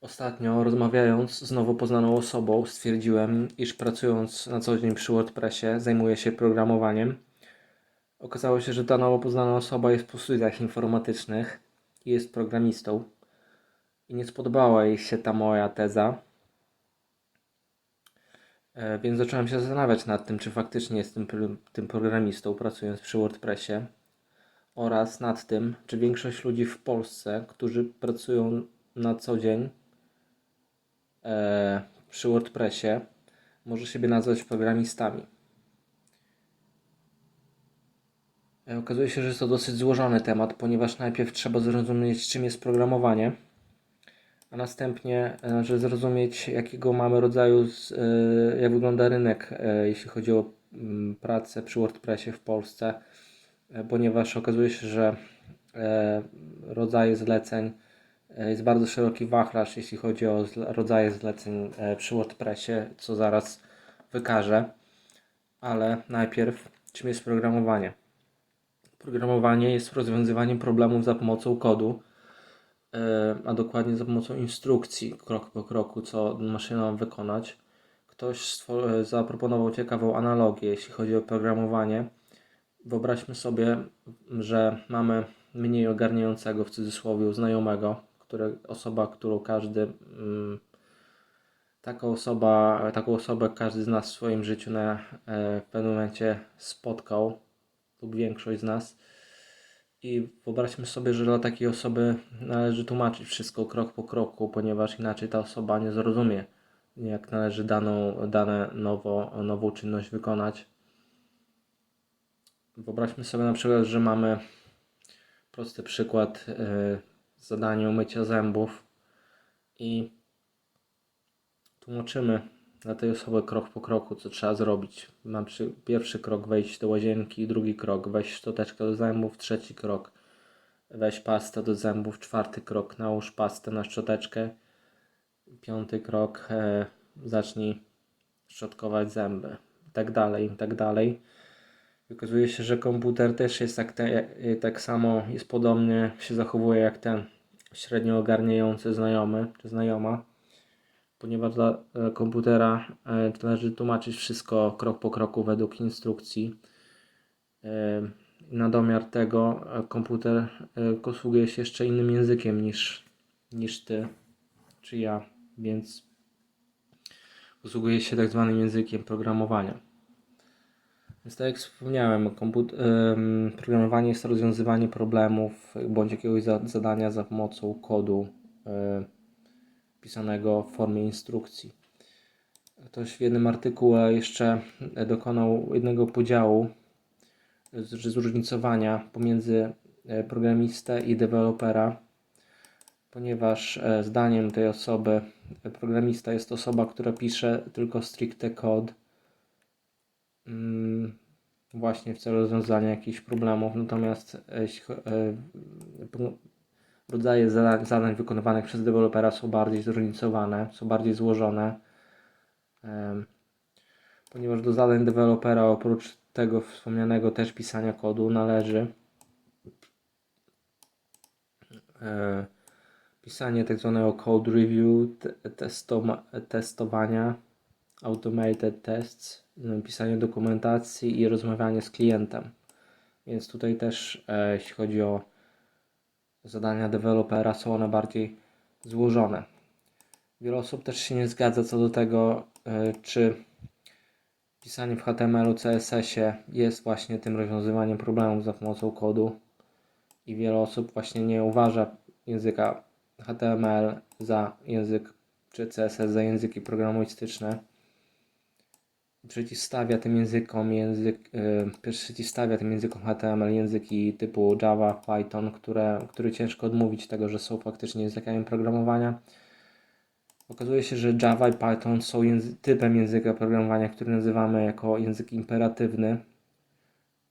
Ostatnio rozmawiając z nowo poznaną osobą, stwierdziłem, iż pracując na co dzień przy WordPressie zajmuję się programowaniem. Okazało się, że ta nowo poznana osoba jest po studiach informatycznych i jest programistą. I nie spodobała jej się ta moja teza. E, Więc zacząłem się zastanawiać nad tym, czy faktycznie jestem tym programistą pracując przy WordPressie oraz nad tym, czy większość ludzi w Polsce, którzy pracują na co dzień e, przy WordPressie, może siebie nazwać programistami. E, Okazuje się, że jest to dosyć złożony temat, ponieważ najpierw trzeba zrozumieć, czym jest programowanie, a następnie e, że zrozumieć, jakiego mamy rodzaju, jak wygląda rynek, jeśli chodzi o mm, pracę przy WordPressie w Polsce, ponieważ okazuje się, że rodzaje zleceń jest bardzo szeroki wachlarz, jeśli chodzi o rodzaje zleceń e, przy WordPressie, co zaraz wykażę. Ale najpierw, czym jest programowanie? Programowanie jest rozwiązywaniem problemów za pomocą kodu, e, a dokładnie za pomocą instrukcji, krok po kroku, co maszyna ma wykonać. Ktoś e, zaproponował ciekawą analogię, jeśli chodzi o programowanie. Wyobraźmy sobie, że mamy mniej ogarniającego w cudzysłowie znajomego, które, osoba, którą każdy, mm, taką, osoba, taką osobę każdy z nas w swoim życiu na, e, w pewnym momencie spotkał, lub większość z nas. I wyobraźmy sobie, że dla takiej osoby należy tłumaczyć wszystko krok po kroku, ponieważ inaczej ta osoba nie zrozumie, jak należy daną, dane nowo, nową czynność wykonać. Wyobraźmy sobie na przykład, że mamy prosty przykład yy, zadanie umycia zębów i tłumaczymy dla tej osoby krok po kroku, co trzeba zrobić. Na przy, pierwszy krok wejść do łazienki, drugi krok wejść szczoteczkę do zębów, trzeci krok weź pastę do zębów, czwarty krok nałóż pastę na szczoteczkę, piąty krok e, zacznij szczotkować zęby, tak dalej, tak dalej. Okazuje się, że komputer też jest tak, te, jak- tak samo, jest podobnie, się zachowuje jak ten średnio ogarniający znajomy czy znajoma ponieważ dla e, komputera e, należy tłumaczyć wszystko krok po kroku według instrukcji. E, Na domiar tego e, komputer e, posługuje się jeszcze innym językiem niż, niż ty czy ja, więc posługuje się tak zwanym językiem programowania. Więc tak jak wspomniałem, komput- programowanie jest rozwiązywanie problemów bądź jakiegoś za- zadania za pomocą kodu. pisanego w formie instrukcji. Ktoś w jednym artykule jeszcze dokonał jednego podziału, z- zróżnicowania pomiędzy e, programistę i dewelopera, ponieważ e, zdaniem tej osoby e, programista jest osoba, która pisze tylko stricte kod właśnie w celu rozwiązania jakichś problemów, natomiast e, e, rodzaje zadań, wykonywanych przez dewelopera są bardziej zróżnicowane, są bardziej złożone, ponieważ do zadań dewelopera oprócz tego wspomnianego też pisania kodu należy e, pisanie tak zwanego code review, testowania, automated tests, m, pisanie dokumentacji i rozmawianie z klientem. Więc tutaj też, e, jeśli chodzi o zadania dewelopera są one bardziej złożone. Wiele osób też się nie zgadza co do tego, e, czy pisanie w HTML-u, CSS-ie jest właśnie tym rozwiązywaniem problemów za pomocą kodu. I wiele osób właśnie nie uważa języka HTML za język, czy CSS za języki programistyczne. Przeciwstawia tym językom język, yy, przeciwstawia tym językom HTML języki typu Java, Python, które, które ciężko odmówić tego, że są faktycznie językami programowania. Okazuje się, że Java i Python są języ- typem języka programowania, który nazywamy jako język imperatywny,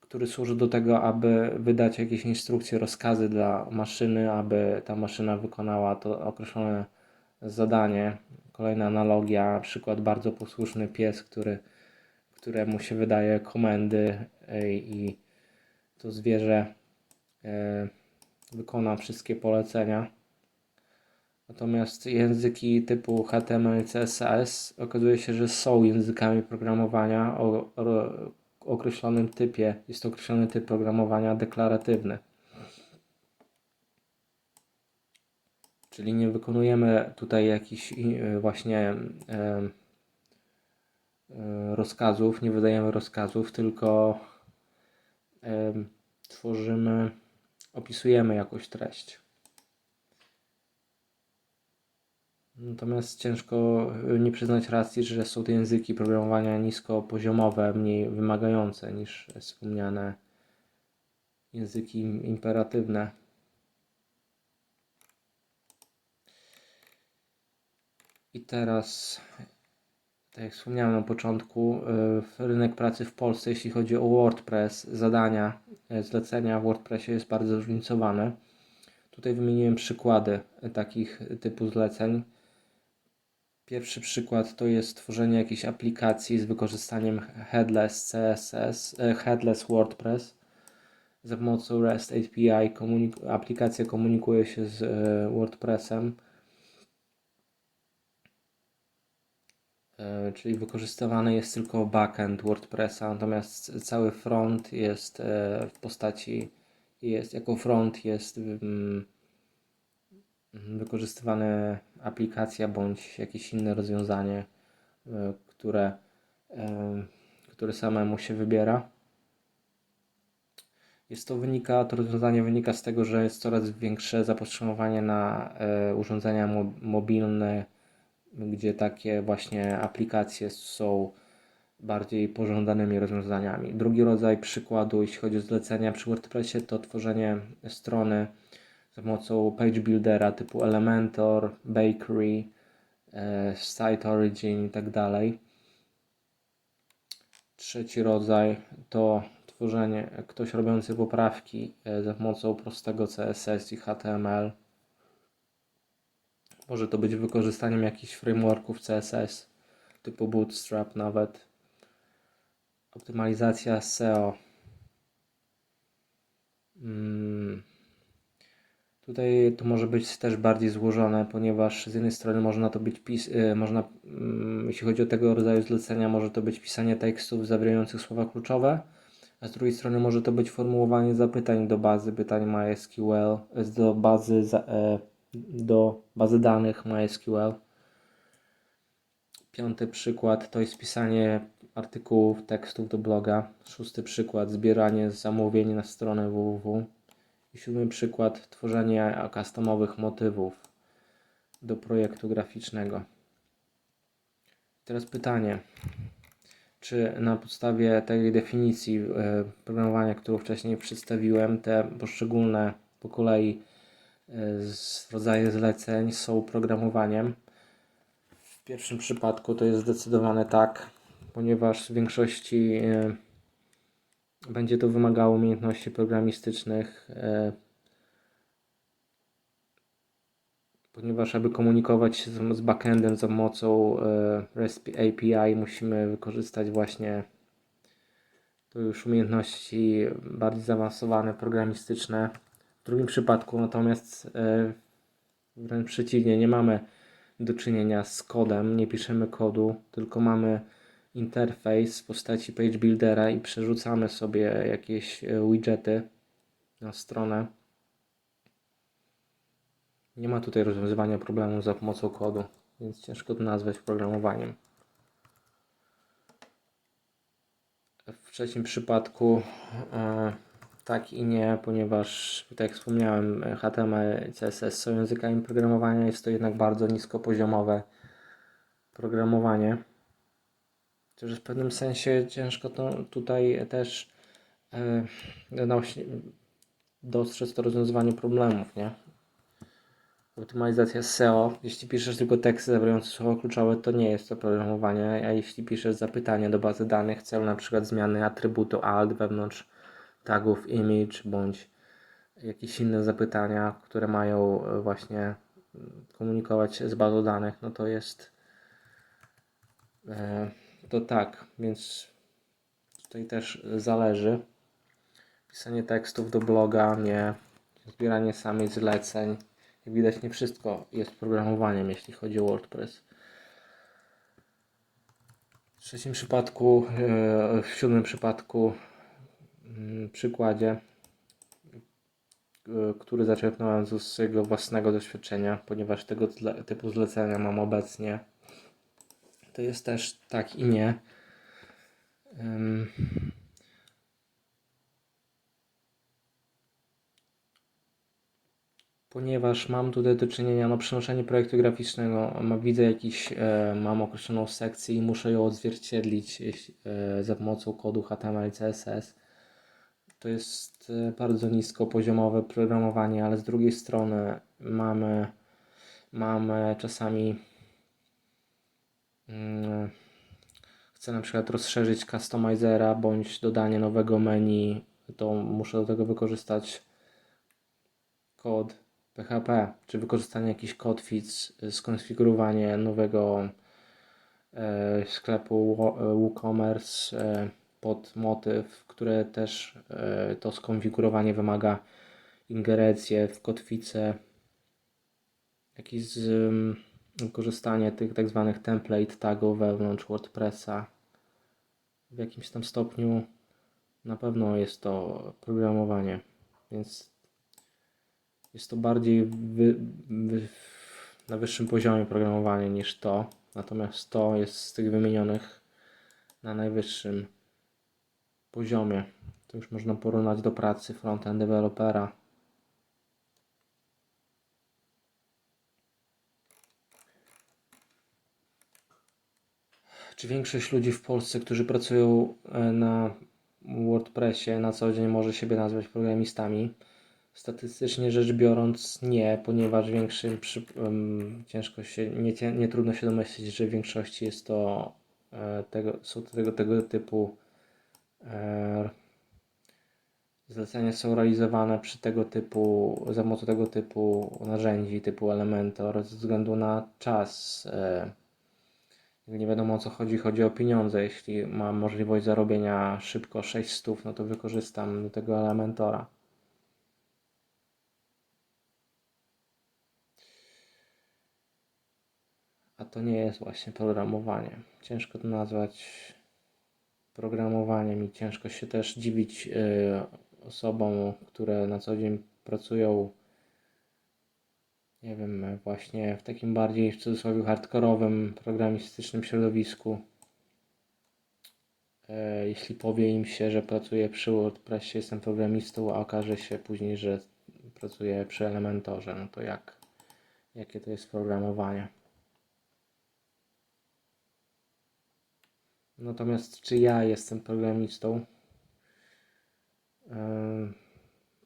który służy do tego, aby wydać jakieś instrukcje, rozkazy dla maszyny, aby ta maszyna wykonała to określone zadanie. Kolejna analogia, na przykład bardzo posłuszny pies, który, któremu się wydaje komendy e, i to zwierzę e, wykona wszystkie polecenia. Natomiast języki typu HTML CSS okazuje się, że są językami programowania o, o określonym typie. Jest to określony typ programowania deklaratywny. Czyli nie wykonujemy tutaj jakichś i- właśnie e, rozkazów, nie wydajemy rozkazów, tylko tworzymy, opisujemy jakąś treść. Natomiast ciężko y, nie przyznać racji, że są to języki programowania niskopoziomowe, mniej wymagające niż wspomniane języki im- imperatywne. I teraz, tak jak wspomniałem na początku, y, rynek pracy w Polsce, jeśli chodzi o WordPress, zadania, y, zlecenia w WordPressie jest bardzo zróżnicowane. Tutaj wymieniłem przykłady y, takich typu zleceń. Pierwszy przykład to jest tworzenie jakiejś aplikacji z wykorzystaniem headless CSS, e, headless WordPress. Za pomocą REST API komunik- aplikacja komunikuje się z e, WordPressem, czyli wykorzystywany jest tylko backend WordPressa, natomiast cały front jest e, w postaci, jest jako front jest mm, wykorzystywane aplikacja bądź jakieś inne rozwiązanie, e, które, e, które samemu się wybiera. Jest to wynika, to rozwiązanie wynika z tego, że jest coraz większe zapotrzebowanie na e, urządzenia mo- mobilne, gdzie takie właśnie aplikacje są bardziej pożądanymi rozwiązaniami. Drugi rodzaj przykładu, jeśli chodzi o zlecenia przy WordPressie, to tworzenie strony za pomocą page buildera typu Elementor, Bakery, e, Site Origin i tak dalej. Trzeci rodzaj to tworzenie, ktoś robiący poprawki e, za pomocą prostego CSS i HTML. Może to być wykorzystaniem jakichś frameworków CSS typu Bootstrap nawet. Optymalizacja SEO. Mm. Tutaj to może być też bardziej złożone, ponieważ z jednej strony można to być pis, y, można, mm, jeśli chodzi o tego rodzaju zlecenia, może to być pisanie tekstów zawierających słowa kluczowe, a z drugiej strony może to być formułowanie zapytań do bazy pytań MySQL, y, do bazy, za- e, do bazy danych MySQL. Piąty przykład to jest pisanie artykułów, tekstów do bloga. Szósty przykład zbieranie zamówień na stronę www. I siódmy przykład tworzenie customowych motywów do projektu graficznego. Teraz pytanie, czy na podstawie tej definicji e, programowania, którą wcześniej przedstawiłem, te poszczególne po kolei rodzaje zleceń są programowaniem? W pierwszym przypadku to jest zdecydowane tak, ponieważ w większości e, będzie to wymagało umiejętności programistycznych, e, ponieważ aby komunikować się z, backendem za pomocą e, REST API musimy wykorzystać właśnie to już umiejętności bardziej zaawansowane, programistyczne. W drugim przypadku natomiast e, wręcz przeciwnie, nie mamy do czynienia z kodem, nie piszemy kodu, tylko mamy interfejs w postaci page buildera i przerzucamy sobie jakieś e, widgety na stronę. Nie ma tutaj rozwiązywania problemu za pomocą kodu, więc ciężko to nazwać programowaniem. W trzecim przypadku e, tak i nie, ponieważ tak jak wspomniałem, HTML i CSS są językami programowania, jest to jednak bardzo niskopoziomowe programowanie. Chociaż w pewnym sensie ciężko to tutaj też e, odnośnie- dostrzec to rozwiązywanie problemów, nie? Optymalizacja SEO. Jeśli piszesz tylko teksty zawierające słowa kluczowe, to nie jest to programowanie, a jeśli piszesz zapytanie do bazy danych w celu na przykład zmiany atrybutu alt wewnątrz tagów image bądź jakieś inne zapytania, które mają e, właśnie mm, komunikować z bazą danych, no to jest e, to tak, więc tutaj też zależy. Pisanie tekstów do bloga, nie zbieranie samych zleceń, Jak widać, nie wszystko jest programowaniem, jeśli chodzi o WordPress. W trzecim przypadku, e, w siódmym przypadku, przykładzie, e, który zaczerpnąłem ze swojego własnego doświadczenia, ponieważ tego typu zlecenia mam obecnie. To jest też tak i nie. Ponieważ mam tutaj do czynienia, no przenoszenie projektu graficznego, widzę jakiś, e, mam określoną sekcję i muszę ją odzwierciedlić e, za pomocą kodu HTML CSS. To jest e, bardzo niskopoziomowe programowanie, ale z drugiej strony mamy, mamy czasami mm, chcę na przykład rozszerzyć customizera bądź dodanie nowego menu, to muszę do tego wykorzystać kod PHP, czy wykorzystanie jakiś kotwic, y, skonfigurowanie nowego e, sklepu wo- e, WooCommerce e, pod motyw, które też e, to skonfigurowanie wymaga ingerencję w kotwicę, jakieś z, ym, wykorzystanie tych tak zwanych template tagów wewnątrz WordPressa. W jakimś tam stopniu na pewno jest to programowanie, więc jest to bardziej wy, wy, na wyższym poziomie programowanie niż to. Natomiast to jest z tych wymienionych na najwyższym poziomie. To już można porównać do pracy frontend dewelopera. Czy większość ludzi w Polsce, którzy pracują e, na WordPressie na co dzień może siebie nazwać programistami? Statystycznie rzecz biorąc nie, ponieważ większym przy, em, ciężko się, nie, nie trudno się domyślić, że w większości jest to e, tego, są to tego, tego typu zlecenia są realizowane przy tego typu, za pomocą tego typu narzędzi, typu Elementor, ze względu na czas. E, nie wiadomo o co chodzi, chodzi o pieniądze. Jeśli mam możliwość zarobienia szybko 600, no to wykorzystam do tego Elementora. A to nie jest właśnie programowanie. Ciężko to nazwać programowaniem i ciężko się też dziwić y, osobom, które na co dzień pracują, nie wiem, właśnie w takim bardziej w cudzysłowie hardkorowym, programistycznym środowisku. E, jeśli powie im się, że pracuje przy WordPressie, jestem programistą, a okaże się później, że pracuje przy Elementorze, no to jak, jakie to jest programowanie? Natomiast czy ja jestem programistą? Em,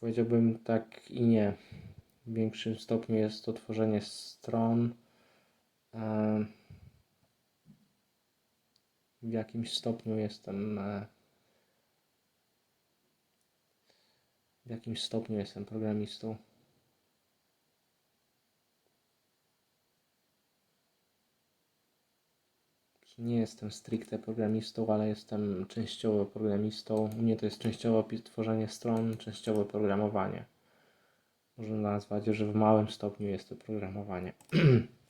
powiedziałbym tak i nie. W większym stopniu jest to tworzenie stron. Em, w jakimś stopniu jestem. e, W jakimś stopniu jestem programistą. Nie jestem stricte programistą, ale jestem częściowo programistą. U mnie to jest częściowo tworzenie stron, częściowo programowanie. Można nazwać, że w małym stopniu jest to programowanie.